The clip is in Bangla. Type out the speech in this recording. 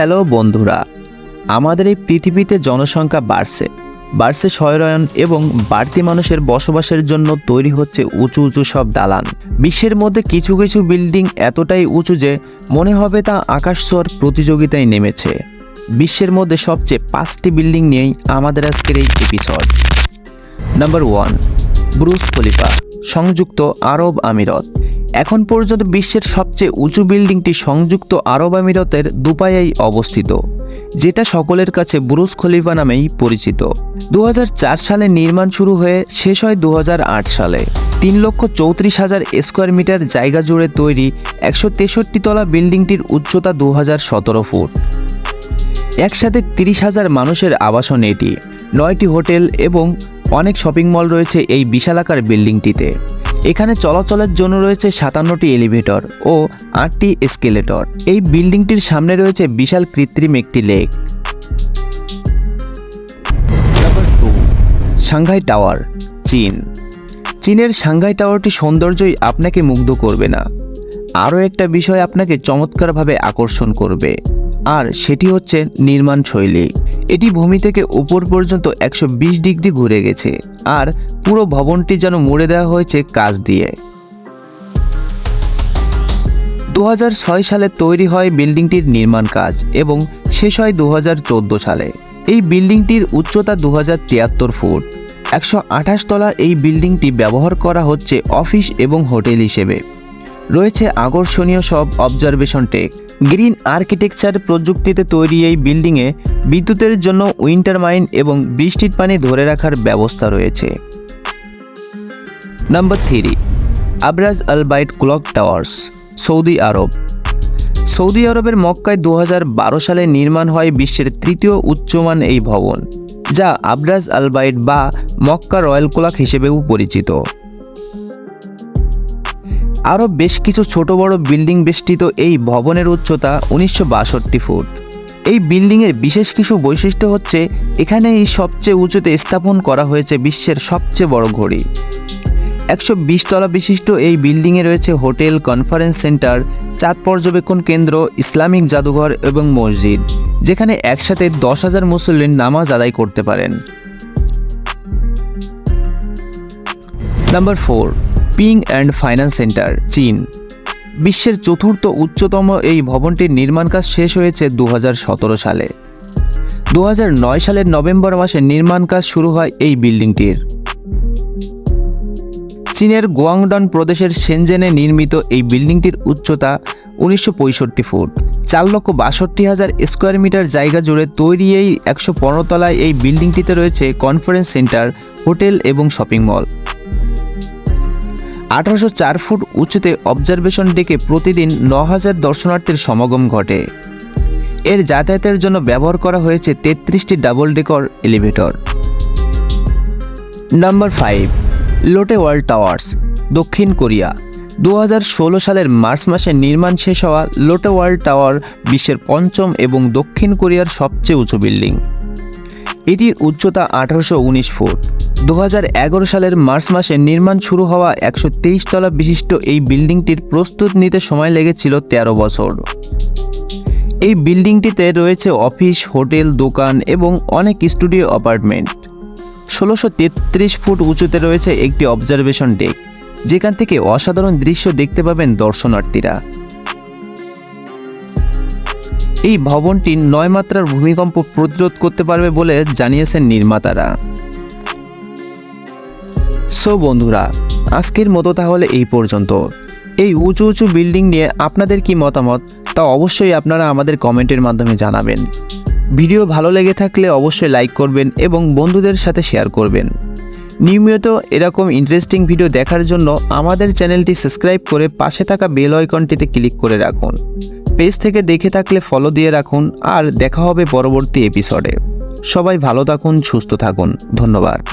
হ্যালো বন্ধুরা, আমাদের এই পৃথিবীতে জনসংখ্যা বাড়ছে। বাড়ছে শয়রায়ন এবং বাড়তি মানুষের বসবাসের জন্য তৈরি হচ্ছে উঁচু উঁচু সব দালান। বিশ্বের মধ্যে কিছু কিছু বিল্ডিং এতটাই উঁচু যে মনে হবে তা আকাশ ছোঁয়ার প্রতিযোগিতায় নেমেছে। বিশ্বের মধ্যে সবচেয়ে পাঁচটি বিল্ডিং নিয়েই আমাদের আজকের এই episode number one Burj Khalifa সংযুক্ত আরব আমিরত। এখন পর্যন্ত বিশ্বের সবচেয়ে উঁচু বিল্ডিংটি সংযুক্ত আরব আমিরতের দুপায়ায় অবস্থিত, যেটা সকলের কাছে ব্রুস খলিফা নামেই পরিচিত। দু হাজার চার সালে নির্মাণ শুরু হয়ে শেষ হয় দু হাজার আট সালে। তিন লক্ষ চৌত্রিশ হাজার স্কোয়ার মিটার জায়গা জুড়ে তৈরি একশো তেষট্টি তলা বিল্ডিংটির উচ্চতা দু সতেরো ফুট। একসাথে তিরিশ হাজার মানুষের আবাসন এটি, নয়টি হোটেল এবং অনেক শপিং মল রয়েছে এই বিশালাকার বিল্ডিংটিতে। এখানে চলাচলের জন্য রয়েছে সাতান্নটি এলিভেটর ও আটটি এসকেলেটর। এই বিল্ডিংটির সামনে রয়েছে বিশাল কৃত্রিম একটি লেক। সাংঘাই টাওয়ার, চীন। চীনের সাংঘাই টাওয়ারটি সৌন্দর্যই আপনাকে মুগ্ধ করবে না। আরও একটা বিষয় আপনাকে চমৎকারভাবে আকর্ষণ করবে, আর সেটি হচ্ছে নির্মাণ শৈলী এটি ভূমি থেকে উপর পর্যন্ত একশো বিশ ডিগ্রি ঘুরে গেছে, আর পুরো ভবনটি যেন মুড়ে দেওয়া হয়েছে কাজ দিয়ে। দু হাজার ছয় সালে তৈরি হয় বিল্ডিংটির নির্মাণ কাজ এবং শেষ হয় দু হাজার চোদ্দ সালে। এই বিল্ডিংটির উচ্চতা দু হাজার তিয়াত্তর ফুট। একশো আঠাশ তলা এই বিল্ডিংটি ব্যবহার করা হচ্ছে অফিস এবং হোটেল হিসেবে। রয়েছে আকর্ষণীয় সব অবজারভেশন টেক। গ্রিন আর্কিটেকচার প্রযুক্তিতে তৈরি এই বিল্ডিংয়ে বিদ্যুতের জন্য উইন্টার মাইন এবং বৃষ্টির পানি ধরে রাখার ব্যবস্থা রয়েছে। Number three Abraj Al Bait clock towers Saudi আরব সৌদি আরবের মক্কায় দু হাজার বারো সালে নির্মাণ হয় বিশ্বের তৃতীয় উচ্চমান এই ভবন, যা আবরাজ আলবাইট বা মক্কা রয়্যাল ক্লক হিসেবেও পরিচিত। আরও বেশ কিছু ছোট বড় বিল্ডিং বেষ্টিত এই ভবনের উচ্চতা উনিশশো বাষট্টি ফুট। এই বিল্ডিংয়ের বিশেষ কিছু বৈশিষ্ট্য হচ্ছে এখানে এই সবচেয়ে উঁচুতে স্থাপন করা হয়েছে বিশ্বের সবচেয়ে বড় ঘড়ি। একশো বিশ তলা বিশিষ্ট এই বিল্ডিংয়ে রয়েছে হোটেল, কনফারেন্স সেন্টার, চাঁদ পর্যবেক্ষণ কেন্দ্র, ইসলামিক জাদুঘর এবং মসজিদ, যেখানে একসাথে দশ হাজার মুসল্লিন নামাজ আদায় করতে পারেন। Number four, Ping An finance centre, চীন। বিশ্বের চতুর্থ উচ্চতম এই ভবনটির নির্মাণ কাজ শেষ হয়েছে দু হাজার সতেরো সালে। দু হাজার নয় সালের নভেম্বর মাসে নির্মাণ কাজ শুরু হয় এই বিল্ডিংটির। চীনের গোয়াংডন প্রদেশের সেনজেনে নির্মিত এই বিল্ডিংটির উচ্চতা উনিশশো পঁয়ষট্টি ফুট। চার লক্ষ বাষট্টি হাজার স্কোয়ার মিটার জায়গা জুড়ে তৈরি এই একশো পনেরো তলায় এই বিল্ডিংটিতে রয়েছে কনফারেন্স সেন্টার, হোটেল এবং শপিং মল। আঠারোশো চার ফুট উঁচুতে অবজারভেশন ডেকে প্রতিদিন ন হাজার দর্শনার্থীর সমাগম ঘটে। এর যাতায়াতের জন্য ব্যবহার করা হয়েছে তেত্রিশটি double decker elevator. Number five. Lotte world towers, দক্ষিণ কোরিয়া। দু হাজার ষোলো সালের মার্চ মাসে নির্মাণ শেষ হওয়া লোটে ওয়ার্ল্ড টাওয়ার বিশ্বের পঞ্চম এবং দক্ষিণ কোরিয়ার সবচেয়ে উঁচু বিল্ডিং। এটির উচ্চতা আঠারোশো উনিশ ফুট। দু হাজার এগারো সালের মার্চ মাসে নির্মাণ শুরু হওয়া একশো তলা বিশিষ্ট এই বিল্ডিংটির প্রস্তুত নিতে সময় লেগেছিল ১৩ বছর। এই বিল্ডিংটিতে রয়েছে অফিস, হোটেল, দোকান এবং অনেক স্টুডিও অ্যাপার্টমেন্ট। ষোলোশো তেত্রিশ ফুট উঁচুতে রয়েছে একটি অবজারভেশন ডেক যেখান থেকে অসাধারণ দৃশ্য দেখতে পাবেন দর্শনার্থীরা। এই ভবনটি নয় মাত্রার ভূমিকম্প প্রতিরোধ করতে পারবে বলে জানিয়েছেন নির্মাতারা। সো বন্ধুরা, আজকের মতো তাহলে এই পর্যন্ত। এই উঁচু উঁচু বিল্ডিং নিয়ে আপনাদের কি মতামত, তা অবশ্যই আপনারা আমাদের কমেন্টের মাধ্যমে জানাবেন। ভিডিও ভালো লেগে থাকলে অবশ্যই লাইক করবেন এবং বন্ধুদের সাথে শেয়ার করবেন। নিয়মিত এরকম ইন্টারেস্টিং ভিডিও দেখার জন্য আমাদের চ্যানেলটি সাবস্ক্রাইব করে পাশে থাকা বেল আইকনটিতে ক্লিক করে রাখুন। পেজ থেকে দেখে থাকলে ফলো দিয়ে রাখুন আর দেখা হবে পরবর্তী এপিসোডে সবাই ভালো থাকুন, সুস্থ থাকুন। ধন্যবাদ।